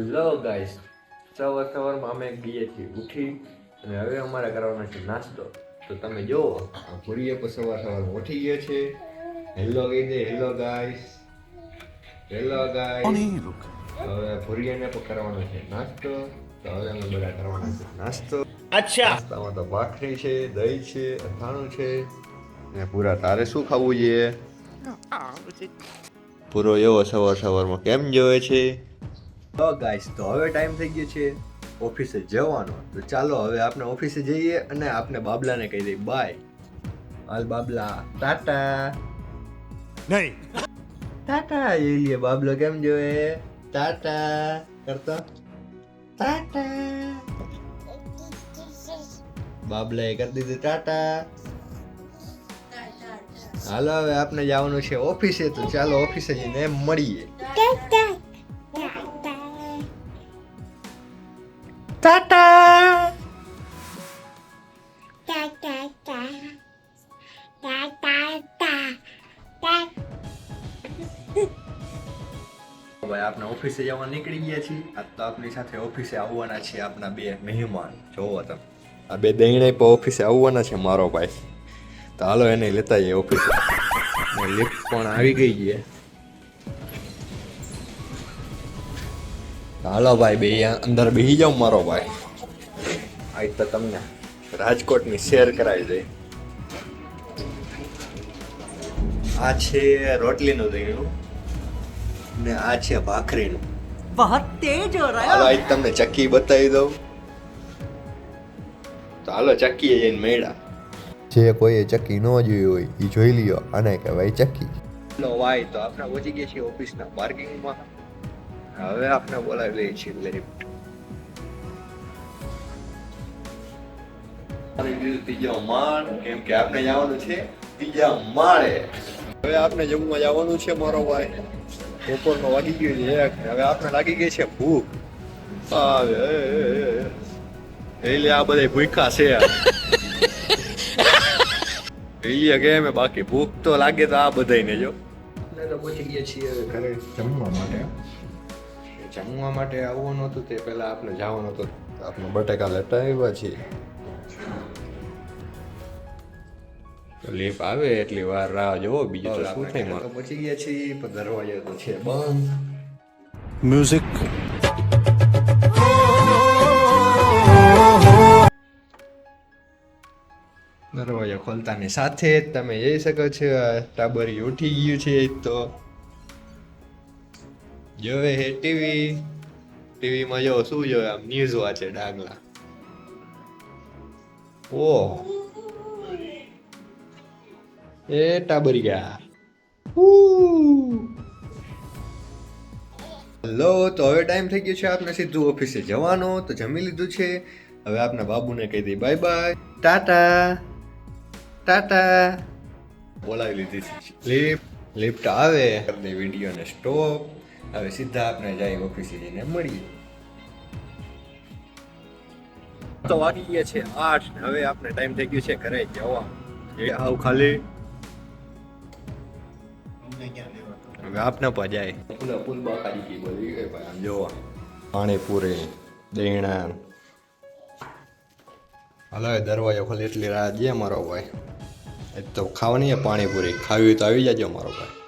Hello guys સવાર સવારમાં અમે ગઈએ છીએ ઉઠી અને હવે અમારે કરવાનો છે નાસ્તો. તો તમે જુઓ ભૂરીએ પણ સવાર સવારમાં ઉઠી ગયા છે. હેલો કહી દે હેલો ગાઈસ હેલો ગાઈસ હવે ભૂરીયાને પણ કરવાનો છે નાસ્તો. તો હવે અમે બધા કરવાના છે નાસ્તો. અચ્છા. નાસ્તામાં તો ભાખરી છે દહીં છે અથાણું છે. ને પૂરા તારે શું ખાવું જોઈએ પૂરો એવો સવાર સવારમાં કેમ જોવે છે? તો ગાઈસ તો હવે ટાઈમ થઈ ગયો છે ઓફિસે જવાનો. તો ચાલો હવે આપણે ઓફિસે જઈએ અને આપણે બાબલાને કહી દઈએ બાય હાલ બાબલા. ટાટા. નહીં. ટાટા એ લે બાબલો કેમ જોવે? ટાટા. કરતો? ટાટા. બાબલાએ કરી દીધું ટાટા. હાલો હવે આપણે જવાનું છે ઓફિસે તો ચાલો ઓફિસે જઈને મળીએ. ટાટા ભાઈ આપણે ઓફિસે જવા નીકળી ગયા છીએ. આજ તો આપણી સાથે ઓફિસે આવવાના છે આપણા બે મહેમાન. જોવો તમે. આ બે દહીણે પણ ઓફિસે આવવાના છે મારો ભાઈ. તો હાલો એને લેતા જઈએ ઓફિસે. લિફ્ટ પણ આવી ગઈ છે. હાલો ભાઈ બે અંદર બેસી જાઉં મારો ભાઈ. આ તો તમને રાજકોટની શેર કરાવી દઈ. આ છે રોટલીનું દહીંનું ને આ છે ભાખરીનું. હાલો આજ તમને ચક્કી બતાવી દઉં. તો હાલો ચક્કી જઈને મેળા જે કોઈએ ચક્કી ન જોઈ હોય એ જોઈ લ્યો અને કહેવાય ચક્કી. નો વાય તો આપણે પહોંચી ગયા છીએ ઓફિસના પાર્કિંગમાં. હવે આપણે બોલાવી લઈએ છીએ લિફ્ટ ત્રીજો માળ કેમ કે આપણે જવાનું છે ત્રીજા માળે. હવે આપણે જમવા જવાનું છે મારો ભાઈ. બપોરનો વાગી ગયો છે એક. હવે આપણે લાગી ગઈ છે ભૂખ. આવે એટલે આ બધા ભૂખા છે એ કે મેં બાકી ભૂખ તો લાગે તો આ બધાને જો. પહોંચી ગયા છીએ ઘરે જમવા માટે. જમવા માટે આવવું નહોતું તે પહેલા આપણે જવાનું હતું. આપણે બટેકા લેતા આવ્યા છીએ. લીપ આવે એટલી વાર રાહ જોવો બીજું તો શું થાય મારે પહોંચી ગયા છીએ પણ દરવાજો તો છે બંધ. મ્યુઝિક દરવાજો ખોલતાની સાથે જ તમે જઈ શકો છો ટાબરી ઉઠી ગયું છે તો જોવે હે ટીવી, ટીવીમાં જો શું જોવે આમ ન્યૂઝ વાંચે ડાંગલા. ઓ. એ ટાબરી ગયા હેલો, તો હવે ટાઈમ થઈ ગયો છે આપણે સીધું ઓફિસે જવાનો, તો જમી લીધું છે. હવે આપના બાબુને કહી દઈ બાય બાય ટાટા. ટાટા. બોલાવી લીધી છે. લિફ્ટ લિફ્ટ આવે. કરી દે વિડીયોને સ્ટોપ હવે સીધા આપણે જઈએ ઓફિસે જઈને. મળીએ. તો વાગી ગયા છે આઠ. હવે આપણે ટાઈમ થઈ ગયો છે ઘરે જવા. એ આવ ખાલી. હવે આપને પણ જાય. પુલ પુલ બાકાજી કી બોલી ગઈ ભાઈ આમ જોવા. પાણીપુરી દહીણા હાલો એ દરવાજો ખોલી એટલી રાહ જે મારો ભાઈ. એ તો ખાવાની પાણીપુરી. ખાવી તો આવી જજો મારો ભાઈ.